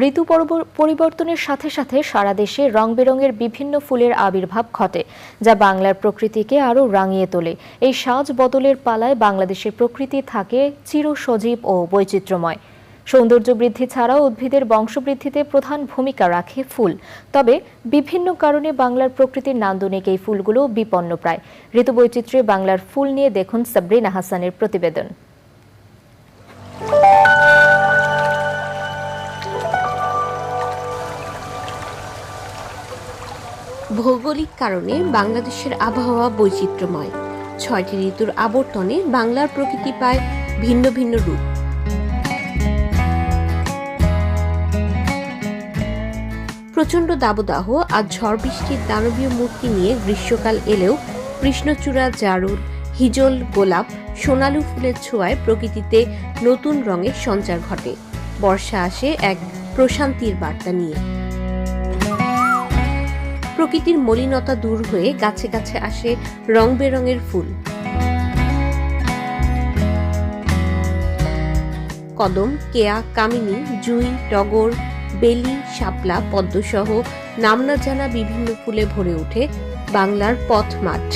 ঋতু পরিবর্তনের সাথে সাথে সারা দেশে রং বেরঙের বিভিন্ন ফুলের আবির্ভাব ঘটে, যা বাংলার প্রকৃতিকে আরও রাঙিয়ে তোলে। এই সাজ বদলের পালায় বাংলাদেশের প্রকৃতি থাকে চিরসজীব ও বৈচিত্র্যময়। সৌন্দর্য বৃদ্ধি ছাড়াও উদ্ভিদের বংশবৃদ্ধিতে প্রধান ভূমিকা রাখে ফুল। তবে বিভিন্ন কারণে বাংলার প্রকৃতির নান্দনিক এই ফুলগুলো বিপন্ন প্রায় ঋতু বৈচিত্র্যে বাংলার ফুল নিয়ে দেখুন সাবরিনা হাসানের প্রতিবেদন। ভৌগোলিক কারণে বাংলাদেশের আবহাওয়া বৈচিত্র্যময়। ছয়টি ঋতুর আবর্তনে বাংলার প্রকৃতি পায় ভিন্ন ভিন্ন রূপ। প্রচণ্ড দাবদাহ আর ঝড় বৃষ্টির দানবীয় মূর্তি নিয়ে গ্রীষ্মকাল এলেও কৃষ্ণচূড়া, জারুল, হিজল, গোলাপ, সোনালু ফুলের ছোঁয়ায় প্রকৃতিতে নতুন রঙের সঞ্চার ঘটে। বর্ষা আসে এক প্রশান্তির বার্তা নিয়ে। প্রকৃতির মলিনতা দূর হয়ে গাছে গাছে আসে রং বেরঙের ফুল। কদম, কেয়া, কামিনী, জুই, টগর, বেলি, শাপলা, পদ্মসহ নাম না জানা বিভিন্ন ফুলে ভরে ওঠে বাংলার পথ মাঠ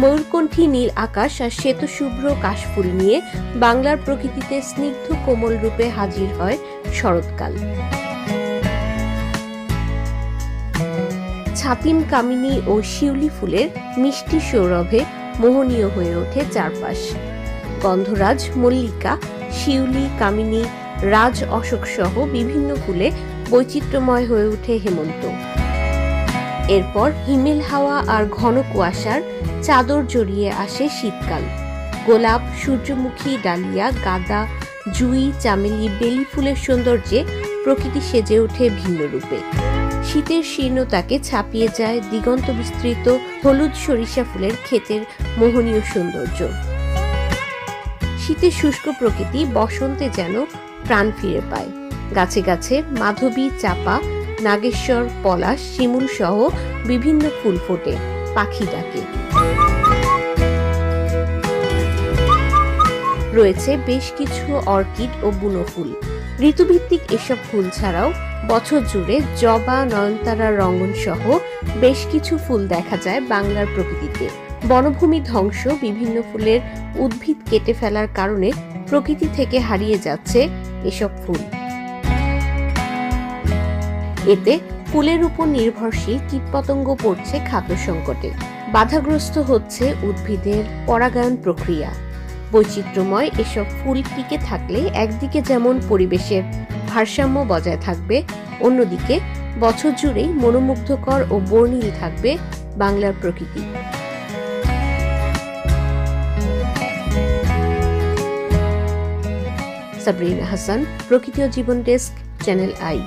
ময়ূরকণ্ঠী নীল আকাশ আর শ্বেত শুভ্র কাশফুল নিয়ে বাংলার প্রকৃতিতে স্নিগ্ধ কোমল রূপে হাজির হয় শরৎকাল। ছাতিম কামিনী ও শিউলি ফুলের মিষ্টি সৌরভে মোহনীয় হয়ে ওঠে চারপাশ। গন্ধরাজ, মল্লিকা, শিউলি, কামিনী, রাজ, অশোক সহ বিভিন্ন ফুলে বৈচিত্র্যময় হয়ে ওঠে হেমন্ত। এরপর হিমেল হাওয়া আর ঘন কুয়াশার চাদর জড়িয়ে আসে শীতকাল। গোলাপ, সূর্যমুখী ডালিয়া, গাঁদা, জুই, চামেলি, বেলি ফুলের সৌন্দর্যে প্রকৃতি সেজে ওঠে ভিন্ন রূপে শীতের শীর্ণতাকে ছাপিয়ে যায় দিগন্ত বিস্তৃত হলুদ সরিষা ফুলের ক্ষেতের মোহনীয় সৌন্দর্য। শীতের শুষ্ক প্রকৃতি বসন্তে যেন প্রাণ ফিরে পায়। গাছে গাছে মাধবী, চাপা, নাগেশ্বর, পলাশ, শিমুল সহ বিভিন্ন ফুল ফোটে পাখি ডাকে। রয়েছে বেশ কিছু অর্কিড ও বুনো ফুল। ঋতুভিত্তিক এসব ফুল ছাড়াও বছর জুড়ে জবা, নয়নতারা রঙ্গন সহ বেশ কিছু ফুল দেখা যায় বাংলার প্রকৃতিতে। বনভূমি ধ্বংস, বিভিন্ন ফুলের উদ্ভিদ কেটে ফেলার কারণে প্রকৃতি থেকে হারিয়ে যাচ্ছে এসব ফুল। এতে ফুলের উপর নির্ভরশীল কীটপতঙ্গ পড়ছে খাদ্য সংকটে। বাধাগ্রস্ত হচ্ছে উদ্ভিদের পরাগায়ন প্রক্রিয়া। বৈচিত্র্যময় এসব ফুল টিকে থাকলে একদিকে যেমন পরিবেশের ভারসাম্য বজায় থাকবে। অন্যদিকে, বছর জুড়েই মনোমুগ্ধকর ও বর্ণিল থাকবে বাংলার প্রকৃতি। সাবরিনা হাসান, প্রকৃতি ও জীবন ডেস্ক, চ্যানেল আই।